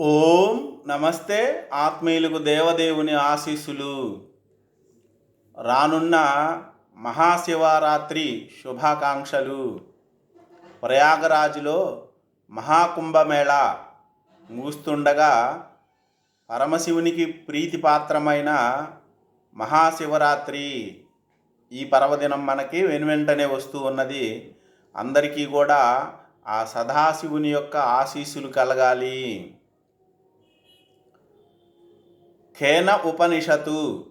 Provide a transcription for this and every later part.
ఓం నమస్తే ఆత్మీయులకు దేవదేవుని ఆశీస్సులు. రానున్న మహాశివరాత్రి శుభాకాంక్షలు. ప్రయాగరాజులో మహాకుంభమేళ ముగుస్తుండగా పరమశివునికి ప్రీతిపాత్రమైన మహాశివరాత్రి ఈ పర్వదినం మనకి వెనువెంటనే వస్తూ ఉన్నది. అందరికీ కూడా ఆ సదాశివుని యొక్క ఆశీస్సులు కలగాలి. ఖేన ఉపనిషత్తు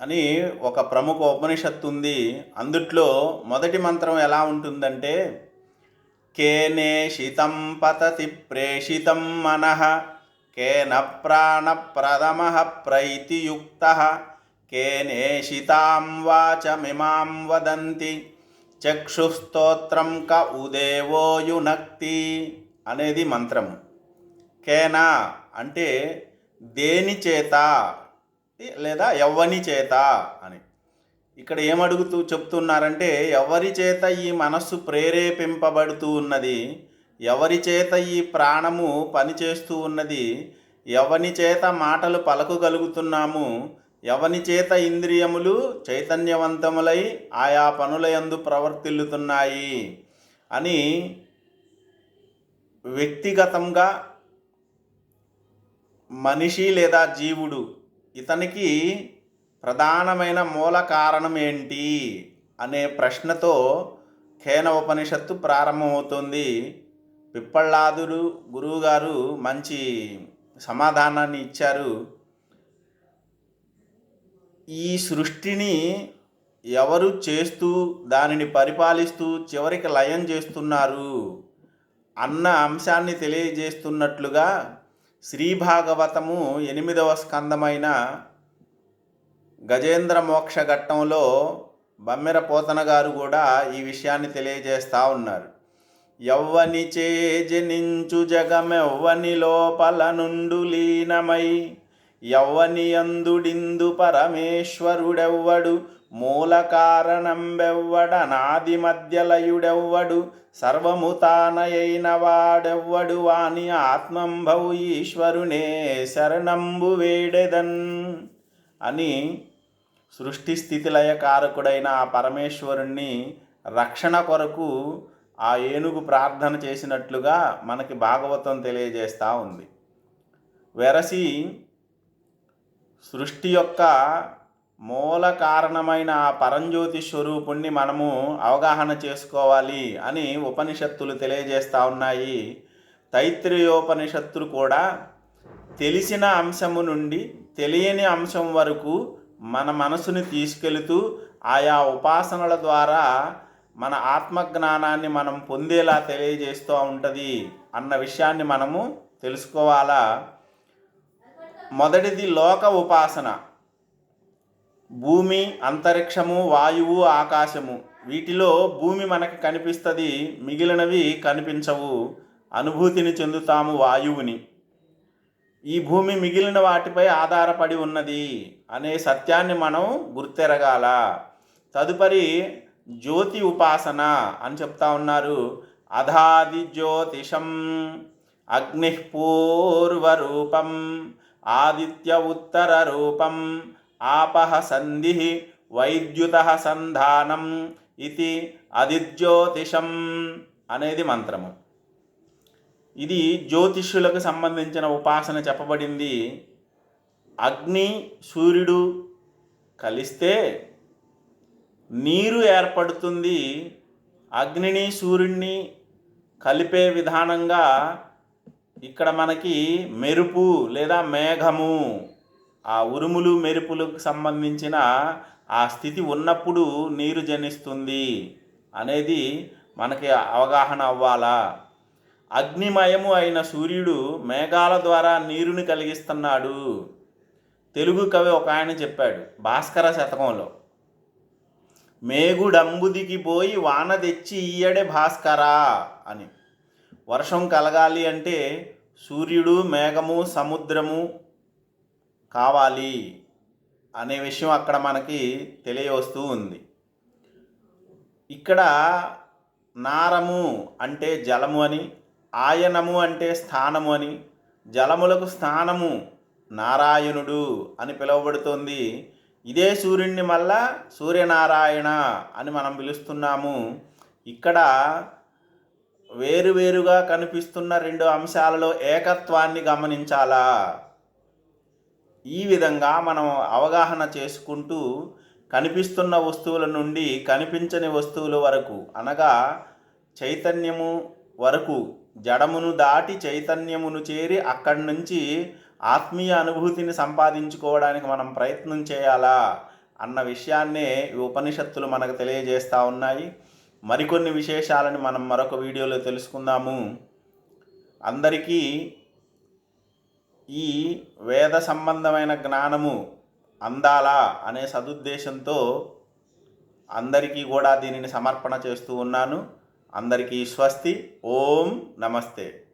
అని ఒక ప్రముఖ ఉపనిషత్తు ఉంది అందుట్లో మొదటి మంత్రం ఎలా ఉంటుందంటే కేనేషితం పతతి ప్రేషితం మనః కేన ప్రాణప్రదమ ప్రైతియుక్త కేనేషితాం వాచమిమాం వదంతి చక్షుస్తోత్రం క ఉదేవోయునక్తి అనేది మంత్రము. కేనా అంటే దేని చేత? లేదా ఎవ్వని చేత అని. ఇక్కడ ఏమడుగుతూ చెప్తున్నారంటే ఎవరి చేత ఈ మనస్సు ప్రేరేపింపబడుతూ ఉన్నది ఎవరి చేత ఈ ప్రాణము పనిచేస్తూ ఉన్నది ఎవని చేత మాటలు పలకగలుగుతున్నాము ఎవని చేత ఇంద్రియములు చైతన్యవంతములై ఆయా పనులయందు ప్రవర్తిల్లుతున్నాయి అని వ్యక్తిగతంగా మనిషి లేదా జీవుడు ఇతనికి ప్రధానమైన మూల కారణం ఏంటి అనే ప్రశ్నతో ఖేన ఉపనిషత్తు ప్రారంభమవుతుంది. పిప్పళ్ళాదుడు గురువుగారు మంచి సమాధానాన్ని ఇచ్చారు. ఈ సృష్టిని ఎవరు చేస్తూ దానిని పరిపాలిస్తూ చివరికి లయం చేస్తున్నారు అన్న అంశాన్ని తెలియజేస్తున్నట్లుగా శ్రీ భాగవతము ఎనిమిదవ స్కందమైన గజేంద్ర మోక్ష ఘట్టంలో బమ్మెర పోతన గారు కూడా ఈ విషయాన్ని తెలియజేస్తూ ఉన్నారు. ఎవ్వని చేజనించు జగమెవ్వని లోపల నుండు లీనమై ఎవ్వని అందుడిందు పరమేశ్వరుడెవ్వడు మూల కారణంబెవ్వడనాది మధ్యలయుడెవ్వడు సర్వము తానయైన వాడెవ్వడు వాని ఆత్మంభవు ఈశ్వరునే శరణంబు వేడెదన్. అని సృష్టి స్థితిలయ కారకుడైన ఆ పరమేశ్వరుణ్ణి రక్షణ కొరకు ఆ ఏనుగు ప్రార్థన చేసినట్లుగా మనకి భాగవతం తెలియజేస్తూ ఉంది. వెరసి సృష్టి యొక్క మూల కారణమైన ఆ పరంజ్యోతి స్వరూపుణ్ణి మనము అవగాహన చేసుకోవాలి అని ఉపనిషత్తులు తెలియజేస్తూ ఉన్నాయి. తైత్రయోపనిషత్తులు కూడా తెలిసిన అంశము నుండి తెలియని అంశం వరకు మన మనసుని తీసుకెళుతూ ఆయా ఉపాసనల ద్వారా మన ఆత్మజ్ఞానాన్ని మనం పొందేలా తెలియజేస్తూ ఉంటుంది అన్న విషయాన్ని మనము తెలుసుకోవాలా? మొదటిది లోక ఉపాసన. భూమి అంతరిక్షము వాయువు ఆకాశము. వీటిలో భూమి మనకి కనిపిస్తుంది మిగిలినవి కనిపించవు. అనుభూతిని చెందుతాము వాయువుని. ఈ భూమి మిగిలిన వాటిపై ఆధారపడి ఉన్నది అనే సత్యాన్ని మనం గుర్తెరగాల. తదుపరి జ్యోతి ఉపాసన అని చెప్తా ఉన్నారు. అధాది జ్యోతిషం అగ్నిపూర్వ రూపం ఆదిత్య ఉత్తర రూపం ఆపహ సంధి వైద్యుత సంధానం ఇది అదిజ్యోతిషం అనేది మంత్రము. ఇది జ్యోతిష్యులకు సంబంధించిన ఉపాసన చెప్పబడింది. అగ్ని సూర్యుడు కలిస్తే నీరు ఏర్పడుతుంది. అగ్నిని సూర్యుడిని కలిపే విధానంగా ఇక్కడ మనకి మెరుపు లేదా మేఘము ఆ ఉరుములు మెరుపులకు సంబంధించిన ఆ స్థితి ఉన్నప్పుడు నీరు జనిస్తుంది అనేది మనకి అవగాహన అవ్వాలా? అగ్నిమయము అయిన సూర్యుడు మేఘాల ద్వారా నీరుని కలిగిస్తున్నాడు. తెలుగు కవి ఒక ఆయన చెప్పాడు భాస్కర శతకంలో మేగుడంబుదికి పోయి వాన తెచ్చి ఇయ్యడే భాస్కరా అని. వర్షం కలగాలి అంటే సూర్యుడు మేఘము సముద్రము కావాలి అనే విషయం అక్కడ మనకి తెలియవస్తూ ఉంది. ఇక్కడ నారము అంటే జలము అని ఆయనము అంటే స్థానము అని జలములకు స్థానము నారాయణుడు అని పిలువబడుతోంది. ఇదే సూర్యుడిని మళ్ళా సూర్యనారాయణ అని మనం పిలుస్తున్నాము. ఇక్కడ వేరువేరుగా కనిపిస్తున్న రెండు అంశాలలో ఏకత్వాన్ని గమనించాలా? ఈ విధంగా మనం అవగాహన చేసుకుంటూ కనిపిస్తున్న వస్తువుల నుండి కనిపించని వస్తువుల వరకు అనగా చైతన్యము వరకు జడమును దాటి చైతన్యమును చేరి అక్కడి నుంచి ఆత్మీయ అనుభూతిని సంపాదించుకోవడానికి మనం ప్రయత్నం చేయాలా అన్న విషయాన్నే ఈ ఉపనిషత్తులు మనకు తెలియజేస్తూ ఉన్నాయి. మరికొన్ని విశేషాలను మనం మరొక వీడియోలో తెలుసుకుందాము. అందరికీ ఈ వేద సంబంధమైన జ్ఞానము అందాలా అనే సదుద్దేశంతో అందరికీ కూడా దీనిని సమర్పణ చేస్తూ ఉన్నాను. అందరికీ స్వస్తి. ఓం నమస్తే.